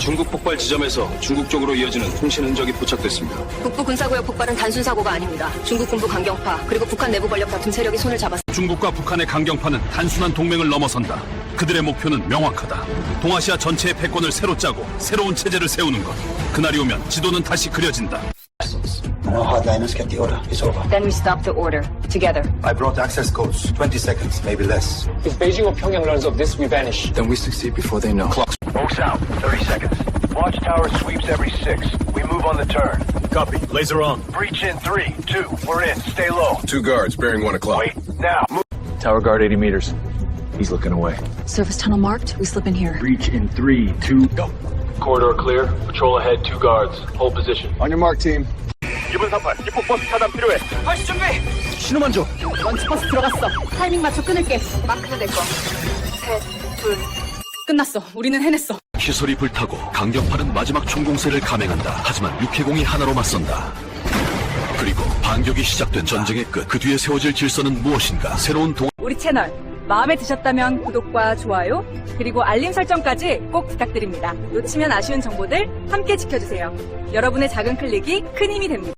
중국 폭발 지점에서 중국 쪽으로 이어지는 통신 흔적이 포착됐습니다. 북부 군사구역 폭발은 단순 사고가 아닙니다. 중국 군부 강경파 그리고 북한 내부 권력 같은 세력이 손을 잡았습니다. 중국과 북한의 강경파는 단순한 동맹을 넘어선다. 그들의 목표는 명확하다. 동아시아 전체의 패권을 새로 짜고 새로운 체제를 세우는 것. 그날이 오면 지도는 다시 그려진다. No hardliners get the order. It's over. Then we stop the order together. I brought access codes. 20 seconds, maybe less. If Beijing or Pyongyang learns of this, we vanish. Then we succeed before they know. Smoke out. 30 seconds. Watchtower sweeps every six. We move on the turn. Copy. Laser on. Breach in three, two. We're in. Stay low. Two guards bearing one o'clock. Wait. Now. Move. Tower guard 80 meters. He's looking away. Surface tunnel marked. We slip in here. Breach in three, two, go. Corridor clear. Patrol ahead, two guards. Hold position. On your mark, team. 기분 38. 입국 버스 차단 필요해. 신호만 줘. 런치버스 들어갔어. 타이밍 맞춰 끊을게. 마크는 내 거. 셋, 둘. 끝났어. 우리는 해냈어. 시설이 불타고 강경파는 마지막 총공세를 감행한다. 하지만 육해공이 하나로 맞선다. 그리고 반격이 시작된 전쟁의 끝. 그 뒤에 세워질 질서는 무엇인가? 새로운 동 우리 채널 마음에 드셨다면 구독과 좋아요 그리고 알림 설정까지 꼭 부탁드립니다. 놓치면 아쉬운 정보들 함께 지켜주세요. 여러분의 작은 클릭이 큰 힘이 됩니다.